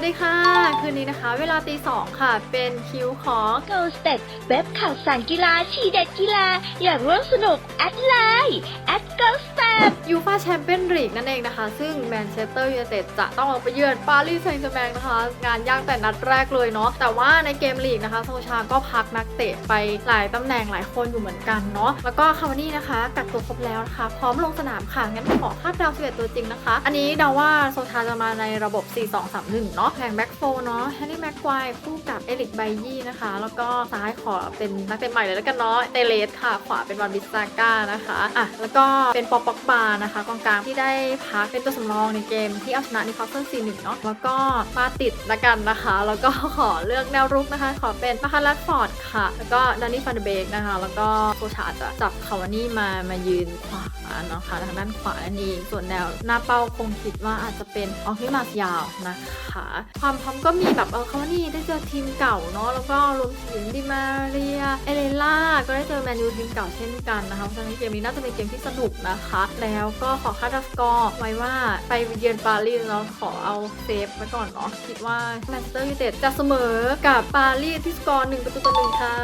วัสดีค่ะ คืนนี้นะคะ เวลาตีสองค่ะ เป็นคิวของ Go Step เว็บข่าวสารกีฬาทีเด็ดกีฬา อยากร่วมสนุก แอดไลน์แอด Go Step ยูฟาแชมเปี้ยนลีกนั่นเองนะคะ ซึ่งแมนเชสเตอร์ยูไนเต็ดจะต้องออกไปเยือนปารีสแซงต์แชร์แมงนะคะ งานยากแต่นัดแรกเลยเนาะแต่ว่าในเกมลีกนะคะโซชาก็พักนักเตะไปหลายตำแหน่งหลายคนอยู่เหมือนกันเนาะแล้วก็คาวานี่นะคะกักตัวครบแล้วนะคะ พร้อมลงสนามค่ะงั้นขอคาดเดา11ตัวจริงนะคะ อันนี้เดาว่าโซชาจะมาในระบบ 4-2-3-1เนาะแผงแบ็กโฟเนาะแฮร์รี่แม็กควายคู่กับเอลิกไบยี่นะคะ แล้วก็ซ้ายขอเป็นนักเตะใหม่เลยแล้วกันเนาะเตเลสค่ะ ขวาเป็นวันบิสซาก้านะคะอะแล้วก็เป็นปอปอกบานะคะกองกลางที่ได้พักเป็นตัวสำรองในเกมที่เอาชนะนิคาสเซิล4-1เนาะแล้วก็มาติดละกันนะคะ แล้วก็ขอเลือกแนวรุกนะคะ ขอเป็นมาคารัสฟอร์ดค่ะ แล้วก็ดานนี่ฟันเดเบกนะคะ แล้วก็โซชาจะจับคาวานี่มามายืนขวาเนาะคะทางด้านขวานั่นเองส่วนแนวหน้าเป้าคงคิดว่าอาจจะเป็นอองที่มาสยาวนะคะความพร้อมก็มีแบบเออคาวานี่ได้เจอทีมเก่าเนาะแล้วก็รวมถึงดิมาเรียเอเลล่าก็ได้เจอแมนยูทีมเก่าเช่นกันนะคะเพราะฉะนั้นเกมนี้น่าจะเป็นเกมที่สนุกนะคะ แล้วก็ขอคาดสกอร์ไว้ว่าไปเยือนปารีสเนาะขอเอาเซฟไว้ก่อนเนาะคิดว่าแมนเชสเตอร์ยูไนเต็ดจะเสมอกับปารีสที่สกอร์หนึ่งประตูต่อหนึ่งค่ะ